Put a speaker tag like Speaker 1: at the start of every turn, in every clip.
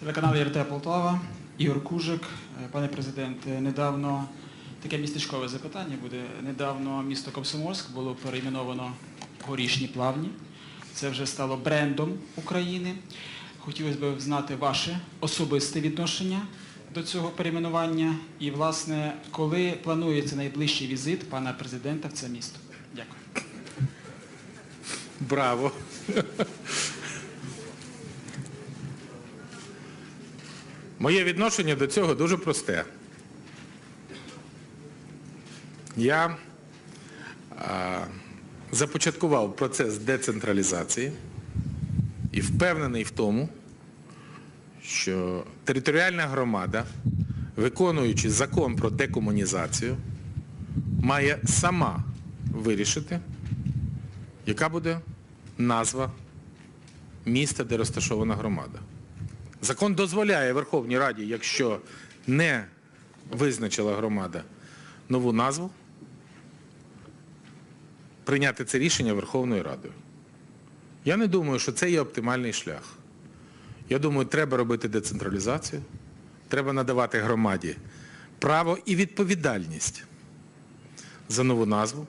Speaker 1: Телеканал РТ Полтава, Ігор Кужик. Е, Пане президент, е, недавно таке містечкове запитання буде. Недавно місто Комсомольськ було перейменовано Горішні Плавні. Це вже стало брендом України. Хотілося б знати ваше особисте відношення до цього перейменування і, власне, коли планується найближчий візит пана президента в це місто. Дякую.
Speaker 2: Браво. Моє відношення до цього дуже просте. Я а, започаткував процес децентралізації і впевнений в тому, що територіальна громада, виконуючи закон про декомунізацію, має сама вирішити, яка буде назва міста, де розташована громада. Закон дозволяє Верховній Раді, якщо не визначила громада нову назву, прийняти це рішення Верховною Радою. Я не думаю, що це є оптимальний шлях. Я думаю, треба робити децентралізацію, треба надавати громаді право і відповідальність за нову назву.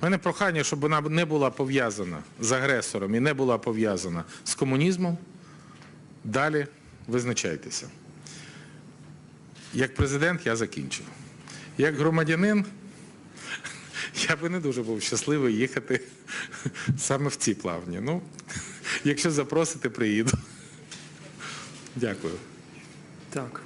Speaker 2: У мене прохання, щоб вона не була пов'язана з агресором і не була пов'язана з комунізмом. Далі визначайтеся. Як президент я закінчив. Як громадянин я би не дуже був щасливий їхати саме в ці плавні. Ну, якщо запросите, приїду. Дякую.
Speaker 3: Так.